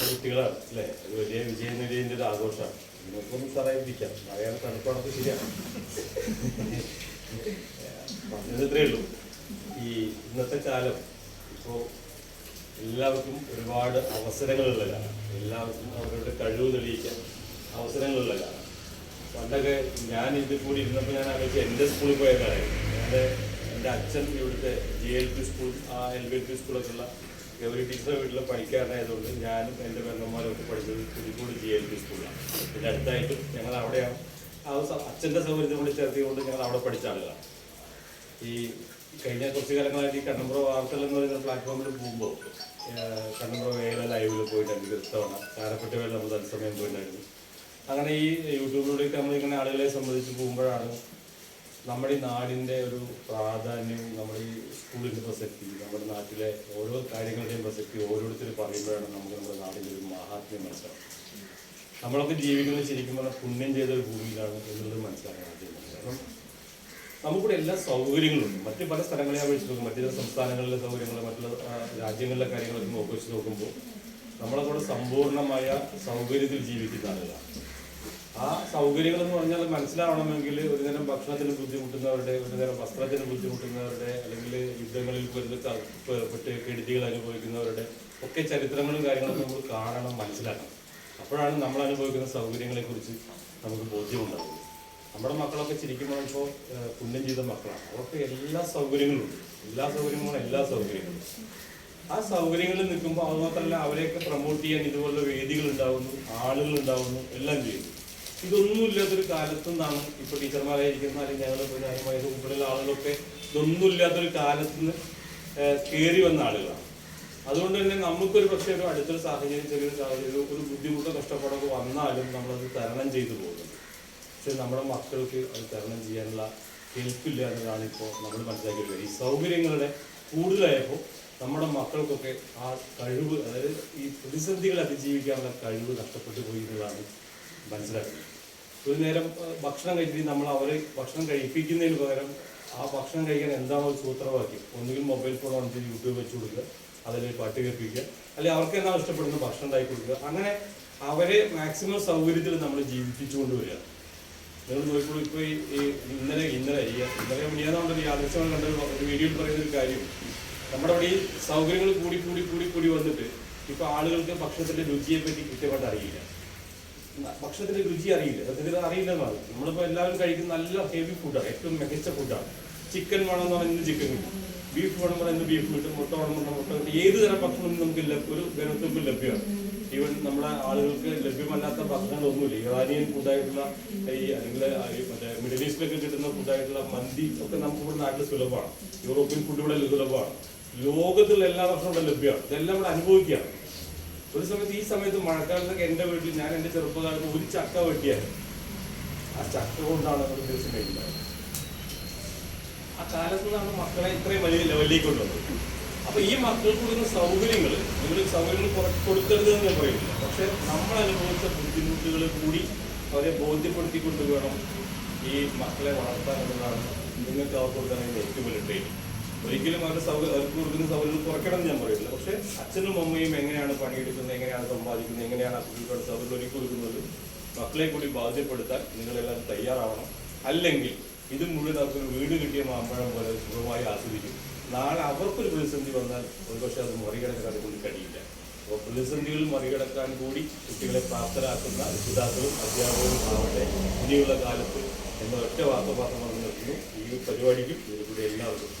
കുട്ടികളാണ്? അല്ലേ? ഒരു വലിയ വിജയ നേടിയതിന്റെ ഒരു ആഘോഷമാണ്. നിങ്ങൾക്കൊന്ന് പറയാതിരിക്കാം മഴയാണ് തണുപ്പാണൊക്കെ ശരിയാണ്. ഇത്രയേ ഉള്ളൂ. ഈ ഇന്നത്തെ കാലം ഇപ്പോൾ എല്ലാവർക്കും ഒരുപാട് അവസരങ്ങളുള്ള കാലം എല്ലാവർക്കും അവരുടെ കഴിവ് തെളിയിക്കാൻ അവസരങ്ങളുള്ള കാലം പണ്ടൊക്കെ ഞാൻ ഇതിൽ കൂടി ഇരുന്നപ്പോൾ ഞാൻ ആലോചിച്ച് എന്റെ സ്കൂളിൽ പോയ കാര്യം എന്റെ എന്റെ അച്ഛൻ ഇവിടുത്തെ ജി എൽ പി സ്കൂൾ ആ എൽ ബി എൽ പി സ്കൂളൊക്കെ ഉള്ള ഗൗരി ടീച്ചറെ വീട്ടിലെ ഞാനും എന്റെ പെങ്ങന്മാരും ഒക്കെ പഠിച്ചത് പുലിക്കോട് ജി എൽ പി സ്കൂളിലാണ് പിന്നെ അടുത്തായിട്ടും ഞങ്ങൾ അവിടെയാണ്. ആ അച്ഛന്റെ സൗകര്യം കൂടി ചേർത്തിക്കൊണ്ട് ഞങ്ങൾ അവിടെ പഠിച്ച ആളുകളാണ്. ഈ കഴിഞ്ഞ കുറച്ച് കാലങ്ങളായിട്ട് ഈ കണ്ണമ്പ്ര വാർത്തകൾ എന്ന് പറയുന്ന പ്ലാറ്റ്ഫോമിൽ പോകുമ്പോൾ കണ്ണമ്പ്ര വേല ലൈവിൽ പോയിട്ടുണ്ട് തവണ കാരപ്പറ്റ വേല നമ്മൾ തത്സമയം പോയിട്ടുണ്ടായിരുന്നു. അങ്ങനെ ഈ യൂട്യൂബിലൂടെയൊക്കെ നമ്മളിങ്ങനെ ആളുകളെ സംബന്ധിച്ച് പോകുമ്പോഴാണ് നമ്മുടെ ഈ നാടിന്റെ ഒരു പ്രാധാന്യം നമ്മുടെ ഈ സ്കൂളിന്റെ പ്രസക്തി നമ്മുടെ നാട്ടിലെ ഓരോ കാര്യങ്ങളുടെയും പ്രസക്തി ഓരോരുത്തർ പറയുമ്പോഴാണ് നമുക്ക് നമ്മുടെ നാടിന്റെ ഒരു മഹാത്മ്യം മനസ്സിലാവും നമ്മളൊക്കെ ജീവിക്കുന്നത് ശരിക്കും പറഞ്ഞാൽ പുണ്യം ചെയ്ത ഒരു ഭൂമിയിലാണ് എന്നുള്ളത് മനസ്സിലാക്കാൻ ആദ്യം കാരണം നമുക്കിവിടെ എല്ലാ സൗകര്യങ്ങളുണ്ട്. മറ്റ് പല സ്ഥലങ്ങളെ അപേക്ഷിച്ച് നോക്കും മറ്റു സംസ്ഥാനങ്ങളിലെ സൗകര്യങ്ങൾ മറ്റുള്ള രാജ്യങ്ങളിലെ കാര്യങ്ങളൊക്കെ നോക്കി വെച്ച് നോക്കുമ്പോൾ നമ്മളവിടെ സമ്പൂർണമായ സൗകര്യത്തിൽ ജീവിക്കുന്ന ആളുകളാണ്. ആ സൗകര്യങ്ങൾ എന്ന് പറഞ്ഞാൽ മനസ്സിലാവണമെങ്കിൽ ഒരു നേരം ഭക്ഷണത്തിന് ബുദ്ധിമുട്ടുന്നവരുടെ ഒരു നേരം വസ്ത്രത്തിന് ബുദ്ധിമുട്ടുന്നവരുടെ അല്ലെങ്കിൽ യുദ്ധങ്ങളിൽ പെട്ട് കെടുതികൾ അനുഭവിക്കുന്നവരുടെ ഒക്കെ ചരിത്രങ്ങളും കാര്യങ്ങളൊക്കെ നമ്മൾ കാണണം മനസ്സിലാക്കണം. അപ്പോഴാണ് നമ്മൾ അനുഭവിക്കുന്ന സൗകര്യങ്ങളെ കുറിച്ച് നമുക്ക് ബോധ്യമുണ്ടാകുന്നത് നമ്മുടെ മക്കളൊക്കെ ചിരിക്കുമ്പോൾ ഇപ്പോൾ പുണ്യം ചെയ്ത മക്കളാണ്. അവർക്ക് എല്ലാ സൗകര്യങ്ങളും ഉണ്ട്. എല്ലാ സൗകര്യങ്ങളും എല്ലാ സൗകര്യങ്ങളും ആ സൗകര്യങ്ങളിൽ നിൽക്കുമ്പോൾ അത് മാത്രമല്ല അവരെയൊക്കെ പ്രൊമോട്ട് ചെയ്യാൻ ഇതുപോലുള്ള വേദികൾ ഉണ്ടാവുന്നു ആളുകൾ ഉണ്ടാവുന്നു എല്ലാം ചെയ്യുന്നു. ഇതൊന്നും ഇല്ലാത്തൊരു കാലത്തു നിന്നാണ് ഇപ്പൊ ടീച്ചർമാരായിരിക്കുന്ന അല്ലെങ്കിൽ ഞങ്ങൾ ന്യായമായ ഉൾപ്പെടെയുള്ള ആളുകളൊക്കെ ഇതൊന്നും ഇല്ലാത്തൊരു കാലത്ത് നിന്ന് കയറി വന്ന ആളുകളാണ്. അതുകൊണ്ട് തന്നെ നമുക്കൊരു പക്ഷേ ഒരു അടുത്തൊരു സാഹചര്യം ചെറിയൊരു സാഹചര്യം ഒരു ബുദ്ധിമുട്ടോ കഷ്ടപ്പാടൊക്കെ വന്നാലും നമ്മളത് തരണം ചെയ്തു പോകുന്നത് പക്ഷെ നമ്മുടെ മക്കൾക്ക് അത് തരണം ചെയ്യാനുള്ള ഹെൽപ്പില്ല എന്നതാണ് ഇപ്പോൾ നമ്മൾ മനസ്സിലാക്കിയത് ഈ സൗകര്യങ്ങളുടെ കൂടുതലായപ്പോൾ നമ്മുടെ മക്കൾക്കൊക്കെ ആ കഴിവ് അതായത് ഈ പ്രതിസന്ധികളെ അതിജീവിക്കാനുള്ള കഴിവ് നഷ്ടപ്പെട്ടു പോയി എന്നുള്ളതാണ് മനസ്സിലാക്കുന്നത് ഒരു നേരം ഭക്ഷണം കഴിച്ചിട്ട് നമ്മൾ അവരെ ഭക്ഷണം കഴിപ്പിക്കുന്നതിന് പകരം ആ ഭക്ഷണം കഴിക്കാൻ എന്താണോ ഒരു സൂത്രവാക്യം. ഒന്നുകിൽ മൊബൈൽ ഫോൺ ചെയ്ത് യൂട്യൂബ് വെച്ച് കൊടുക്കുക അതിൽ പാട്ട് കേൾപ്പിക്കുക അല്ലെങ്കിൽ അവർക്ക് എന്താ ഇഷ്ടപ്പെടുന്ന ഭക്ഷണം ഉണ്ടാക്കി കൊടുക്കുക. അങ്ങനെ അവരെ മാക്സിമം സൗകര്യത്തിൽ നമ്മൾ ജീവിപ്പിച്ചുകൊണ്ട് വരിക. നിങ്ങൾ നോക്കുമ്പോൾ ഇപ്പോൾ ഈ ഈ ഇന്നലെ ഇന്നലെ ഈ ഇന്നലെ മിനിയാന്നുകൊണ്ട് യാദൃശ്യമായി കണ്ട ഒരു വീഡിയോയിൽ പറയുന്ന ഒരു കാര്യം. നമ്മുടെ അവിടെ ഈ സൗകര്യങ്ങൾ കൂടി കൂടി കൂടി കൂടി വന്നിട്ട് ഇപ്പൊ ആളുകൾക്ക് ഭക്ഷണത്തിന്റെ രുചിയെ പറ്റി കൃത്യമായിട്ട് അറിയില്ല. ഭക്ഷണത്തിന്റെ രുചി അറിയില്ല. സത്യത്തിൽ അറിയില്ല നമ്മളിപ്പോ എല്ലാവരും കഴിക്കുന്ന നല്ല ഹെവി ഫുഡാണ് ഏറ്റവും മികച്ച ഫുഡാണ് ചിക്കൻ വേണമെന്ന് പറഞ്ഞാൽ ചിക്കൻ കിട്ടും. ബീഫ് വേണമെന്ന് പറഞ്ഞാൽ ബീഫ് കിട്ടും. മുട്ട വേണമെന്ന് മുട്ട ഏത് തരം ഭക്ഷണം നമുക്ക് ഒരു ഗണത്തിലും ലഭ്യമാണ്. ഈവൻ നമ്മുടെ ആളുകൾക്ക് ലഭ്യമല്ലാത്ത ഭക്ഷണങ്ങളൊന്നുമില്ല. ഇറാനിയൻ ഫുഡായിട്ടുള്ള ഈ അല്ലെങ്കിൽ മറ്റേ മിഡിൽ ഈസ്റ്റിലൊക്കെ കിട്ടുന്ന ഫുഡായിട്ടുള്ള മന്തി ഒക്കെ നമുക്ക് ഇവിടെ നാട്ടിൽ സുലഭമാണ്. യൂറോപ്യൻ ഫുഡ് ഇവിടെ സുലഭമാണ്. ലോകത്തിലുള്ള എല്ലാ ഭക്ഷണവും ലഭ്യമാണ്. ഇതെല്ലാം ഇവിടെ അനുഭവിക്കുകയാണ്. ഒരു സമയത്ത് ഈ സമയത്ത് മഴക്കാലത്തൊക്കെ എന്റെ വീട്ടിൽ ഞാൻ എന്റെ ചെറുപ്പകാലത്ത് ഒരു ചക്ക വെട്ടിയായിരുന്നു. ആ ചക്ക കൊണ്ടാണ് ഒരു ദിവസം ആ കാലത്ത് നിന്നാണ് മക്കളെ ഇത്രയും വലിയ ലെവലിലേക്ക് കൊണ്ടുവന്നത് അപ്പൊ ഈ മക്കൾക്ക് കൊടുക്കുന്ന സൗകര്യങ്ങൾ നിങ്ങൾ സൗകര്യങ്ങൾ കുറച്ച് കൊടുക്കരുത് എന്ന് ഞാൻ പറയുന്നില്ല പക്ഷെ നമ്മൾ അനുഭവിച്ച ബുദ്ധിമുട്ടുകൾ കൂടി അവരെ ബോധ്യപ്പെടുത്തിക്കൊണ്ട് വേണം ഈ മക്കളെ വളർത്താൻ എന്നതാണ് നിങ്ങൾക്ക് അവർക്ക് കൊടുക്കാൻ ഏറ്റവും വലിയ ട്രെയിനിങ് ഒരിക്കലും അവരുടെ സൗകര്യം അവർക്ക് കൊടുക്കുന്ന സൗകര്യങ്ങൾ കുറയ്ക്കണം ഞാൻ പറയുന്നില്ല. പക്ഷെ അച്ഛനും അമ്മയും എങ്ങനെയാണ് പണിയെടുക്കുന്നത് എങ്ങനെയാണ് സമ്പാദിക്കുന്നത് എങ്ങനെയാണ് ആ കുട്ടികളുടെ സൗകര്യം ഒരുക്കി കൊടുക്കുന്നത് മക്കളെ കൂടി ബാധ്യപ്പെടുത്താൻ നിങ്ങളെല്ലാവരും തയ്യാറാവണം. അല്ലെങ്കിൽ ഇത് മുഴുവൻ അവർക്ക് വീട് കിട്ടിയ മാമ്പഴം പോലെ സുഖമായി ആസ്വദിക്കും. നാളെ അവർക്കൊരു പ്രതിസന്ധി വന്നാൽ ഒരുപക്ഷെ അത് മറികടക്കാൻ അതുകൊണ്ട് കഴിയില്ല. അപ്പോൾ പ്രതിസന്ധികൾ മറികടക്കാൻ കൂടി കുട്ടികളെ പ്രാപ്തരാക്കുന്ന രക്ഷിതാക്കളും അധ്യാപകരും ആവട്ടെ ഇനിയുള്ള കാലത്ത് എന്ന ഒറ്റ വാർത്ത മാത്രം പറഞ്ഞു നിർത്തുന്നു ഈ പരിപാടിക്കും ഇതിലൂടെ എല്ലാവർക്കും.